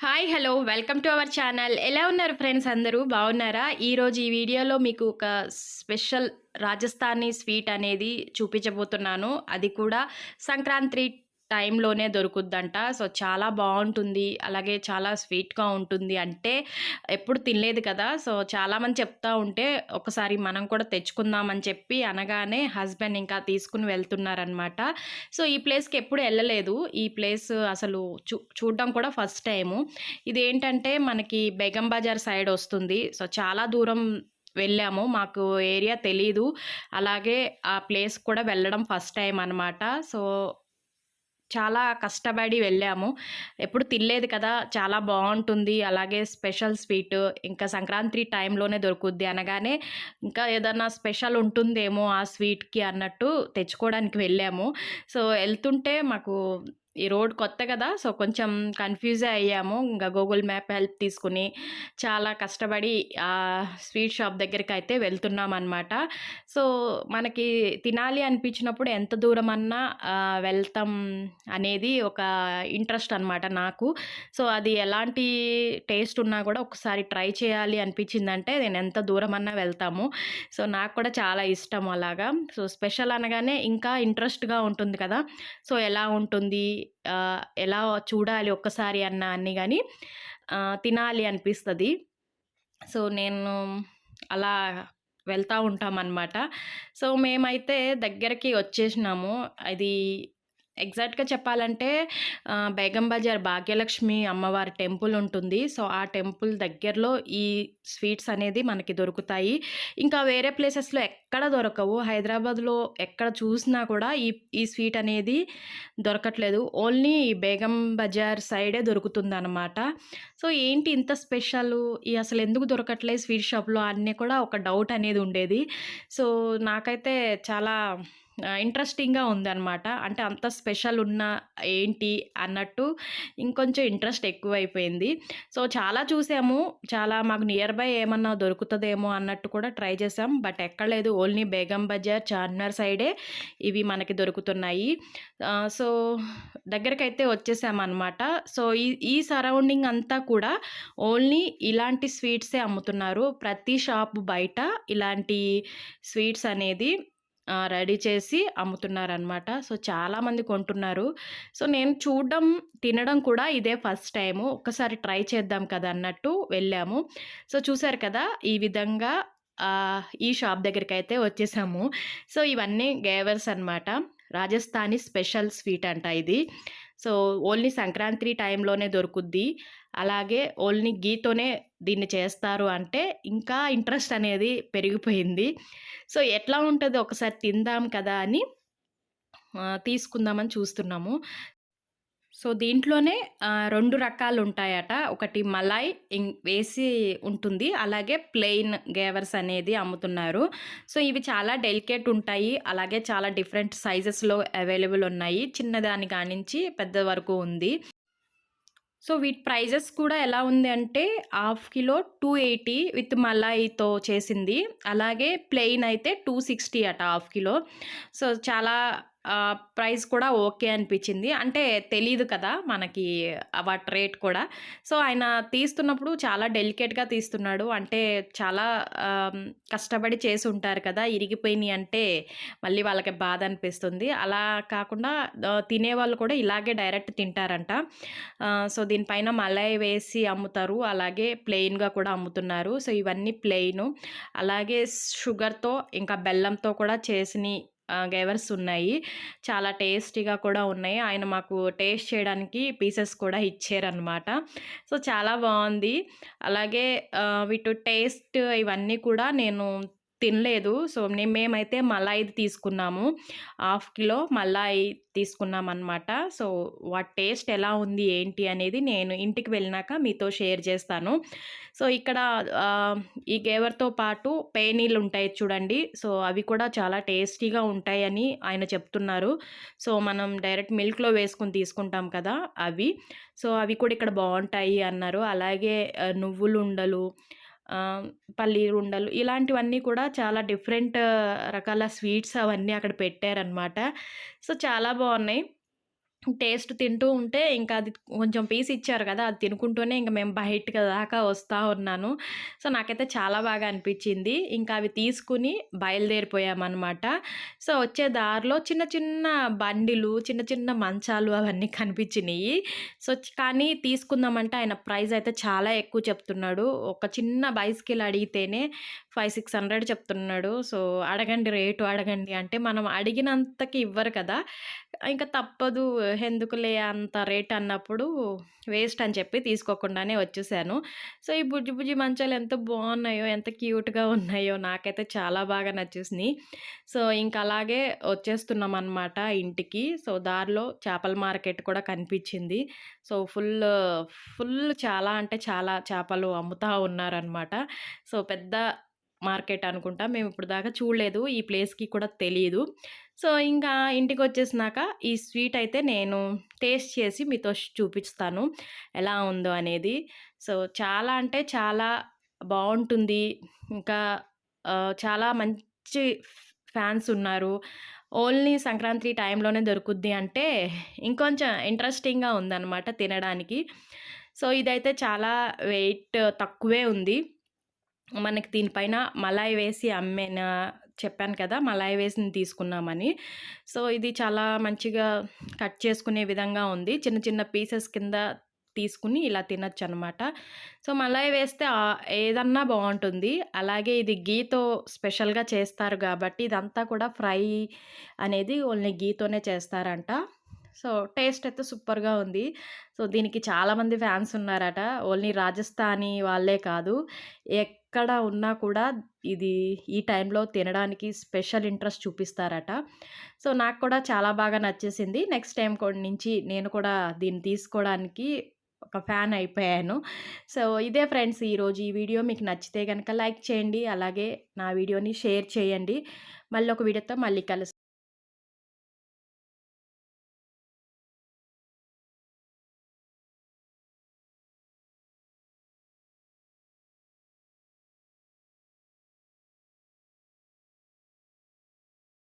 Hi hello. Welcome to our channel. ఎలా ఉన్నారు friends అందరూ? బాగున్నారా? ఈరోజు ఈ వీడియోలో మీకు ఒక స్పెషల్ రాజస్థానీ స్వీట్ అనేది చూపించబోతున్నాను. అది కూడా సంక్రాంతి టైంలోనే దొరుకుద్దంట. సో చాలా బాగుంటుంది. అలాగే చాలా స్వీట్గా ఉంటుంది అంటే ఎప్పుడు తినలేదు కదా. సో చాలామంది చెప్తా ఉంటే ఒకసారి మనం కూడా తెచ్చుకుందామని చెప్పి అనగానే హస్బెండ్ ఇంకా తీసుకుని వెళ్తున్నారనమాట. సో ఈ ప్లేస్కి ఎప్పుడు వెళ్ళలేదు. ఈ ప్లేస్ అసలు చూ చూడడం కూడా ఫస్ట్ టైము. ఇదేంటంటే మనకి బేగం బజార్ సైడ్ వస్తుంది. సో చాలా దూరం వెళ్ళాము. మాకు ఏరియా తెలీదు. అలాగే ఆ ప్లేస్ కూడా వెళ్ళడం ఫస్ట్ టైం అనమాట. సో చాలా కష్టపడి వెళ్ళాము. ఎప్పుడు తినలేదు కదా! చాలా బాగుంటుంది. అలాగే స్పెషల్ స్వీట్ ఇంకా సంక్రాంతి టైంలోనే దొరుకుద్ది అనగానే ఇంకా ఏదన్నా స్పెషల్ ఉంటుందేమో ఆ స్వీట్కి అన్నట్టు తెచ్చుకోవడానికి వెళ్ళాము. సో వెళ్తుంటే మాకు ఈ రోడ్ కొత్త కదా సో కొంచెం కన్ఫ్యూజ్ అయ్యాము. ఇంకా గూగుల్ మ్యాప్ హెల్ప్ తీసుకుని చాలా కష్టపడి ఆ స్వీట్ షాప్ దగ్గరికి అయితే వెళ్తున్నాం అనమాట సో మనకి తినాలి అనిపించినప్పుడు ఎంత దూరం అన్నా వెళ్తాం అనేది ఒక ఇంట్రెస్ట్ అనమాట నాకు. సో అది ఎలాంటి టేస్ట్ ఉన్నా కూడా ఒకసారి ట్రై చేయాలి అనిపించిందంటే నేను ఎంత దూరం అన్నా వెళ్తాము. సో నాకు కూడా చాలా ఇష్టం అలాగా. సో స్పెషల్ అనగానే ఇంకా ఇంట్రెస్ట్గా ఉంటుంది కదా. సో ఎలా ఉంటుంది ఎలా చూడాలి ఒక్కసారి అన్న అన్ని కానీ తినాలి అనిపిస్తుంది. సో నేను అలా వెళ్తూ ఉంటామన్నమాట. సో మేమైతే దగ్గరికి వచ్చేసినాము. అది ఎగ్జాక్ట్గా చెప్పాలంటే బేగం బజార్ భాగ్యలక్ష్మి అమ్మవారి టెంపుల్ ఉంటుంది. సో ఆ టెంపుల్ దగ్గరలో ఈ స్వీట్స్ అనేది మనకి దొరుకుతాయి. ఇంకా వేరే ప్లేసెస్లో ఎక్కడ దొరకవు. హైదరాబాద్లో ఎక్కడ చూసినా కూడా ఈ ఈ స్వీట్ అనేది దొరకట్లేదు. ఓన్లీ బేగం బజార్ సైడే దొరుకుతుందనమాట సో ఏంటి ఇంత స్పెషల్? ఈ అసలు ఎందుకు దొరకట్లేదు స్వీట్ షాప్లో? అన్నీ కూడా ఒక డౌట్ అనేది ఉండేది. సో నాకైతే చాలా ఇంట్రెస్టింగ్గా ఉందన్నమాట. అంటే అంత స్పెషల్ ఉన్న ఏంటి అన్నట్టు ఇంకొంచెం ఇంట్రెస్ట్ ఎక్కువైపోయింది. సో చాలా చూసాము. చాలా మాకు నియర్ బై ఏమన్నా దొరుకుతుందేమో అన్నట్టు కూడా ట్రై చేసాం. బట్ ఎక్కడ లేదు. ఓన్లీ బేగం బజార్ చార్మినార్ సైడే ఇవి మనకి దొరుకుతున్నాయి. సో దగ్గరకైతే వచ్చేసామన్నమాట. సో ఈ ఈ సరౌండింగ్ అంతా కూడా ఓన్లీ ఇలాంటి స్వీట్సే అమ్ముతున్నారు. ప్రతి షాప్ బయట ఇలాంటి స్వీట్స్ అనేది రెడీ చేసి అమ్ముతున్నారనమాట సో చాలామంది కొంటున్నారు. సో నేను చూడడం తినడం కూడా ఇదే ఫస్ట్ టైము. ఒక్కసారి ట్రై చేద్దాం కదా అన్నట్టు వెళ్ళాము. సో చూసారు కదా ఈ విధంగా ఈ షాప్ దగ్గరికి అయితే వచ్చేసాము. సో ఇవన్నీ గేవర్స్ అన్నమాట. రాజస్థానీ స్పెషల్ స్వీట్ అంట ఇది. సో ఓన్లీ సంక్రాంతి టైంలోనే దొరుకుద్ది. అలాగే ఓన్లీ గీతోనే దీన్ని చేస్తారు అంటే ఇంకా ఇంట్రెస్ట్ అనేది పెరిగిపోయింది. సో ఎట్లా ఉంటుంది? ఒకసారి తిందాం కదా అని తీసుకుందామని చూస్తున్నాము. సో దీంట్లోనే రెండు రకాలు ఉంటాయట ఒకటి మలాయ్ ఇం- వేసి ఉంటుంది. అలాగే ప్లెయిన్ గేవర్స్ అనేది అమ్ముతున్నారు. సో ఇవి చాలా డెలికేట్ ఉంటాయి. అలాగే చాలా డిఫరెంట్ సైజెస్లో అవైలబుల్ ఉన్నాయి. చిన్నదాని కానించి పెద్ద వరకు ఉంది. సో వీటి ప్రైజెస్ కూడా ఎలా ఉంది అంటే half kilo two eighty with మలాయితో చేసింది. అలాగే ప్లెయిన్ అయితే టూ సిక్స్టీ అట హాఫ్ కిలో. సో చాలా ప్రైస్ కూడా ఓకే అనిపించింది. అంటే తెలీదు కదా మనకి వాటి రేట్ కూడా. సో ఆయన తీస్తున్నప్పుడు చాలా డెలికేట్గా తీస్తున్నాడు. అంటే చాలా కష్టపడి చేసి ఉంటారు కదా ఇరిగిపోయినాయి అంటే మళ్ళీ వాళ్ళకి బాధ అనిపిస్తుంది. అలా కాకుండా తినేవాళ్ళు కూడా ఇలాగే డైరెక్ట్ తింటారంట. సో దీనిపైన మలై వేసి అమ్ముతారు. అలాగే ప్లెయిన్గా కూడా అమ్ముతున్నారు. సో ఇవన్నీ ప్లెయిన్. అలాగే షుగర్తో ఇంకా బెల్లంతో కూడా చేసిన గేవర్స్ ఉన్నాయి. చాలా టేస్టీగా కూడా ఉన్నాయి. ఆయన మాకు టేస్ట్ చేయడానికి పీసెస్ కూడా ఇచ్చారనమాట సో చాలా బాగుంది. అలాగే వీటి టేస్ట్ ఇవన్నీ కూడా నేను తినలేదు. సో నేను మేమైతే మలాయి తీసుకున్నాము. హాఫ్ కిలో మలాయి తీసుకున్నాం అనమాట సో వాటి టేస్ట్ ఎలా ఉంది ఏంటి అనేది నేను ఇంటికి వెళ్ళినాక మీతో షేర్ చేస్తాను. సో ఇక్కడ ఈ గేవర్తో పాటు పేనీలు ఉంటాయి చూడండి. సో అవి కూడా చాలా టేస్టీగా ఉంటాయని ఆయన చెప్తున్నారు. సో మనం డైరెక్ట్ మిల్క్లో వేసుకుని తీసుకుంటాం కదా అవి. సో అవి కూడా ఇక్కడ బాగుంటాయి అన్నారు. అలాగే నువ్వులు ఉండలు పల్లీ ఉండలు ఇలాంటివన్నీ కూడా చాలా డిఫరెంట్ రకాల స్వీట్స్ అవన్నీ అక్కడ పెట్టారనమాట సో చాలా బాగున్నాయి. టేస్ట్ తింటూ ఉంటే ఇంకా అది కొంచెం పీస్ ఇచ్చారు కదా! అది తినుకుంటూనే ఇంక మేము బయటకి దాకా వస్తూ ఉన్నాను. సో, నాకైతే చాలా బాగా అనిపించింది ఇంకా అవి తీసుకుని బయలుదేరిపోయామన్నమాట సో, వచ్చే దారిలో చిన్న చిన్న బండిలు, చిన్న చిన్న మంచాలు అవన్నీ కనిపించినాయి సో, కానీ తీసుకుందామంటే ఆయన ప్రైస్ అయితే చాలా ఎక్కువ చెప్తున్నాడు. ఒక చిన్న బైస్కిల్ అడిగితేనే 5, 600 చెప్తున్నాడు. సో, అడగండి రేటు అడగండి అంటే మనం అడిగినంతకి ఇవ్వరు కదా! ఇంకా తప్పదు ఎందుకులే అంత రేట్ అన్నప్పుడు వేస్ట్ అని చెప్పి తీసుకోకుండానే వచ్చేసాను. సో, ఈ బుజ్జి బుజ్జి మంచాలు ఎంత బాగున్నాయో ఎంత క్యూట్‌గా ఉన్నాయో నాకైతే చాలా బాగా నచ్చేసినాయి సో, ఇంక అలాగే వచ్చేస్తున్నామనమాట ఇంటికి. సో, దారిలో చేపల మార్కెట్ కూడా కనిపించింది సో, ఫుల్, ఫుల్ చాలా అంటే చాలా చేపలు అమ్ముతా ఉన్నారనమాట. సో, పెద్ద మార్కెట్ అనుకుంటా. మేము ఇప్పుడు దాకా చూడలేదు. ఈ ప్లేస్‌కి కూడా తెలియదు సో, ఇంకా ఇంటికొచ్చేసినాక ఈ స్వీట్ అయితే నేను టేస్ట్ చేసి మీతో చూపిస్తాను. ఎలా ఉందో అనేది. సో, చాలా అంటే చాలా బాగుంటుంది ఇంకా చాలా మంచి ఫ్యాన్స్ ఉన్నారు. ఓన్లీ సంక్రాంతి టైంలోనే దొరుకుద్ది అంటే ఇంకొంచెం ఇంట్రెస్టింగ్‌గా ఉందనమాట తినడానికి. సో, ఇదైతే చాలా వెయిట్ తక్కువే ఉంది. మనకి దీనిపైన మలాయి వేసి అమ్మిన చెప్పాను కదా! మలాయి వేసింది తీసుకున్నామని. సో, ఇది చాలా మంచిగా కట్ చేసుకునే విధంగా ఉంది. చిన్న చిన్న పీసెస్ కింద తీసుకుని ఇలా తినొచ్చనమాట. సో, మలాయి వేస్తే ఏదన్నా బాగుంటుంది అలాగే ఇది గీతో స్పెషల్‌గా చేస్తారు కాబట్టి ఇదంతా కూడా ఫ్రై అనేది ఓన్లీ ఘీతోనే చేస్తారంట. సో, టేస్ట్ అయితే సూపర్‌గా ఉంది. సో, దీనికి చాలామంది ఫ్యాన్స్ ఉన్నారట. ఓన్లీ రాజస్థానీ వాళ్ళే కాదు. ఎక్కడ ఉన్నా కూడా ఇది ఈ టైంలో తినడానికి స్పెషల్ ఇంట్రెస్ట్ చూపిస్తారట. సో, నాకు కూడా చాలా బాగా నచ్చేసింది. నెక్స్ట్ టైం నుంచి నేను కూడా దీన్ని తీసుకోవడానికి ఒక ఫ్యాన్ అయిపోయాను. సో, ఇదే ఫ్రెండ్స్ ఈరోజు ఈ వీడియో మీకు నచ్చితే కనుక లైక్ చేయండి. అలాగే నా వీడియోని షేర్ చేయండి. మళ్ళీ ఒక వీడియోతో మళ్ళీ కలుస్తాను